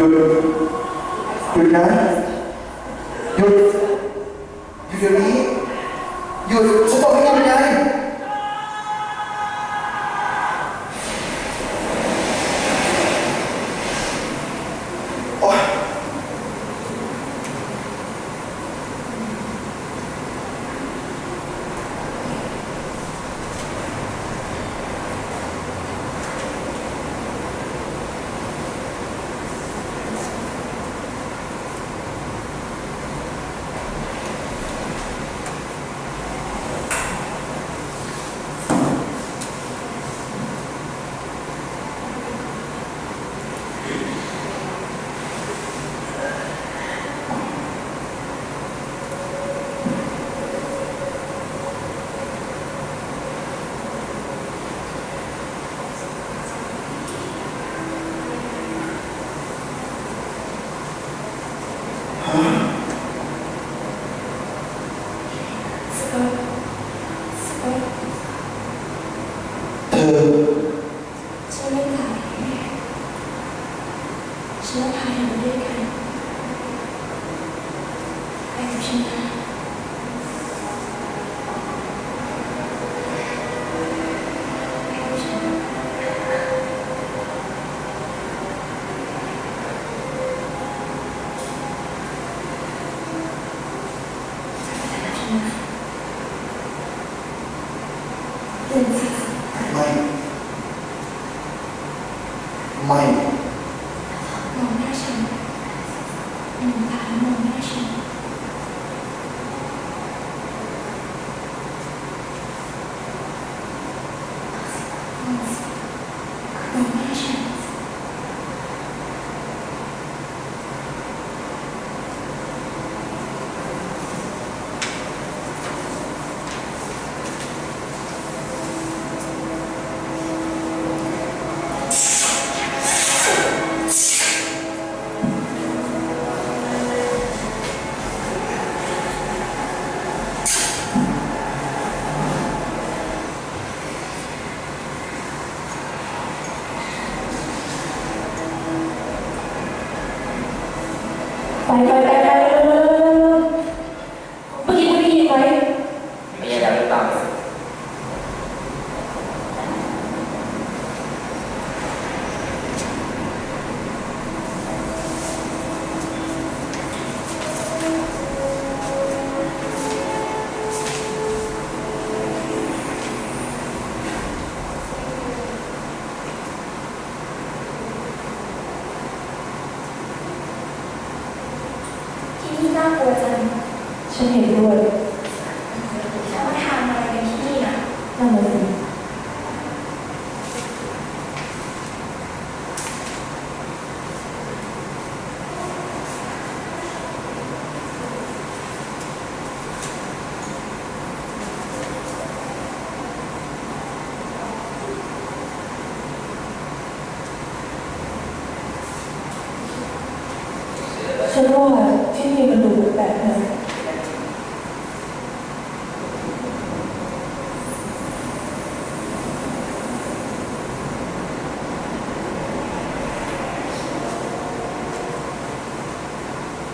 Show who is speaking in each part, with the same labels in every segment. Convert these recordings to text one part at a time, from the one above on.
Speaker 1: หยุดหยุดนะหยุดหยุดอย่างนี้หยุดฉันบอกให้ทำยังไง เชื้อ
Speaker 2: พายมาด้วยกันไปกับฉันนะไม่
Speaker 1: ไม่
Speaker 2: Bye, bye. ฉัน
Speaker 3: ว่า
Speaker 2: ที่นี่มัน
Speaker 3: ดูแปลกนะ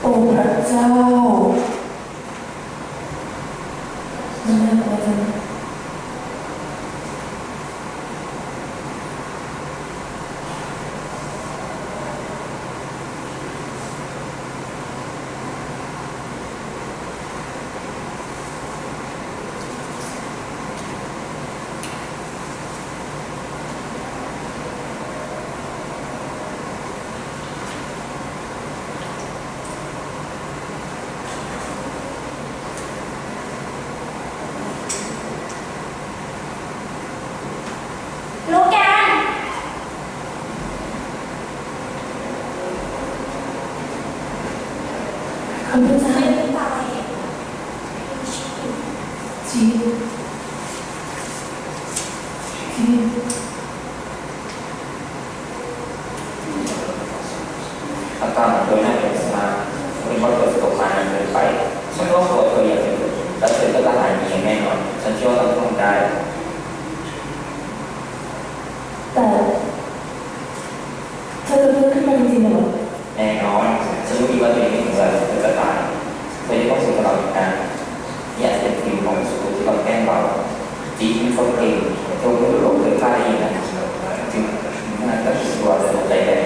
Speaker 3: โอ้พระเจ้า 감사 เขาเอ
Speaker 4: งตรงยุโรปลรือไทยนะจริงๆน่า
Speaker 3: จะตัวสนใจแร
Speaker 4: ง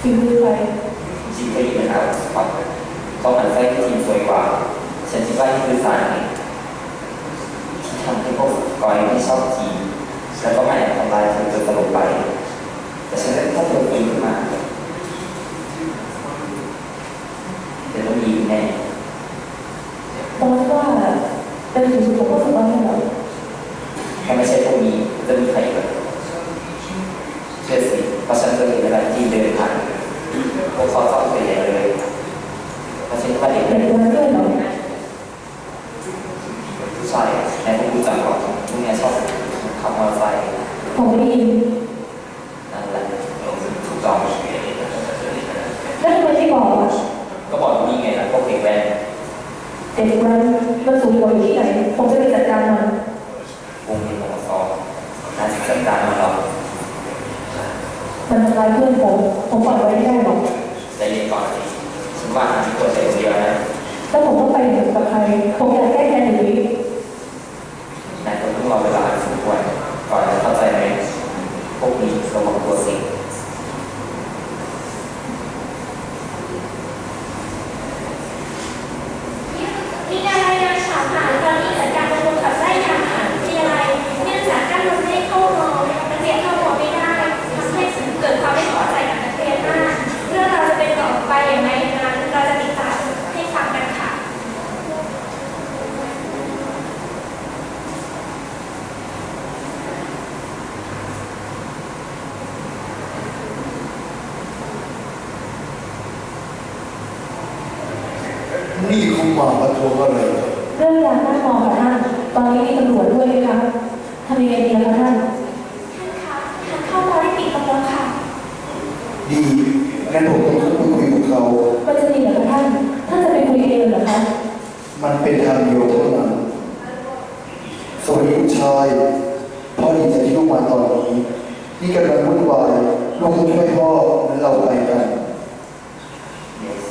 Speaker 3: ฝีมือใคร
Speaker 4: จริงๆก็อยู่นะครับเขาหันไส้ที่ทีมสวยกว่า ฉันคิดว่าที่คือสายที่ทำให้พวกกอยไม่ชอบจีนแล้วก็ไม่ทำลายเธจนตลบไป แต่ฉันได้ถ้าเธอฟื้ขึ้นมา
Speaker 3: บอสว่าเป็นถึงสุดของพวกสุดบ้านเหรอ
Speaker 4: ถ้าไม่ใช่พวกนี้จะมีใครอีกเหรอเชื่อสิเพราะฉันเคยเห็นเวลาที่เดินผ่านพวกเขาชอบเปลี่ยนเลยเพราะฉันก็เด็ก
Speaker 3: เด็กคนนั้นด้วยเหรอ
Speaker 4: ใช่ในพวกกูจังหวะพวกเนี้ยชอบขับมอเตอร์ไซค์
Speaker 3: ผมไม่ได้ยิน
Speaker 4: นั่นแหละถูกต้อง
Speaker 3: แล้วทำไมไม่บอกอะ
Speaker 4: ก็บอกนี่ไงล่ะพวกเด็กแว้น
Speaker 3: เด็กมันมันสูงกว่าอยู่ที่ไหนผมจะไปจัดการมัน
Speaker 4: วงเงินของซอน่าจะจัดการมันหรอก
Speaker 3: มันทำร้ายเพื่อนผมผมปล่อยไว้ไม่ได้หรอก
Speaker 4: ใจเย็นก่อนสิฉันว่าอันนี้ควรใจเดียวนะ
Speaker 3: แล้วผมต้องไปไหนกับใครผมอยากแก้แค้นอย่างนี้
Speaker 4: นายต้องรอเวลาสมควรก่อนจะเข้าใจไหมพวกนี้ระวังตัวสิ
Speaker 2: มีการรายงานข่าวผ่านตอนนี้เกิดการประมูลขับไล่ยางผ่านวิทยาลัยเนื่องจากการรถไม่ให้เข้ารอนักเรียนเข้ารอไม่ได้ทำให้เกิดความไม่พอใจกับนักเรียนมาก เรื่องราวจะเป็นต่อไปอย่างไรนั้น เราจะติดตามให้ฟังกันค่ะ
Speaker 1: นี่คุณ มาประท้วงอะไรเหรอ
Speaker 3: เรื่องยาหน้ามองค่ะท่าน ตอนนี้มีตำรวจด้วยไหมคะทำยังไงดีล่ะคะท่าน
Speaker 2: ท่านคะทางเข้ามาได้ปิดกำลังค่ะ
Speaker 1: ดีงั้นผมต้องไปคุยกับเขา
Speaker 3: มันจะดีเหรอคะท่าน ท่านจะไปคุยเองเหรอคะ
Speaker 1: มันเป็นทางเดียวเท่านั้นสวัสดีลูกชายพ่อดีใจที่ลูกมาตอนนี้ นี่กำลังวุ่นวายลูกต้องช่วยพ่อแล้วเราไปกัน
Speaker 4: Yes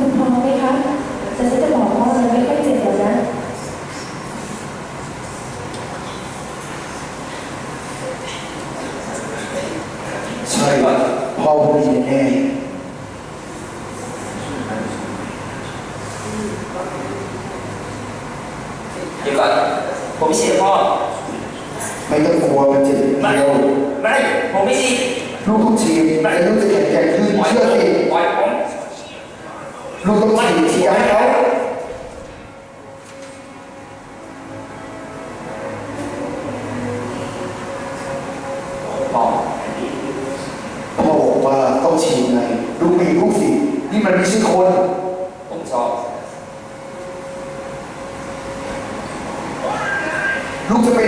Speaker 3: คุณพร้อมไหมคะแต่ฉันจะบอกว่ามันไม่ค่อยเจ็บหรอกนะ
Speaker 1: ใช่พ่อพูดดีแน่
Speaker 4: เดี๋ยวก่อน ผมไม่ใช่พ่อ
Speaker 1: ไม่ต้องกลัวมันเจ็บนิด
Speaker 4: ไม่
Speaker 1: เดียว
Speaker 4: ไม่ ผมไม่ใช่
Speaker 1: ลูกต้องฉีดแต่ลูกจะแข็งแกร่งขึ้น
Speaker 4: ปล่อย
Speaker 1: เชื่อสิ
Speaker 4: ปล่อยผม
Speaker 1: ลูกต้องฉีดฉีดให้เขา
Speaker 4: พ่อ
Speaker 1: พ่อบอกว่าต้องฉีดไงลูกมีลูกสินี่มันไม่ใช่คน
Speaker 4: ผมชอบ
Speaker 1: ลูกจะไปไหนได้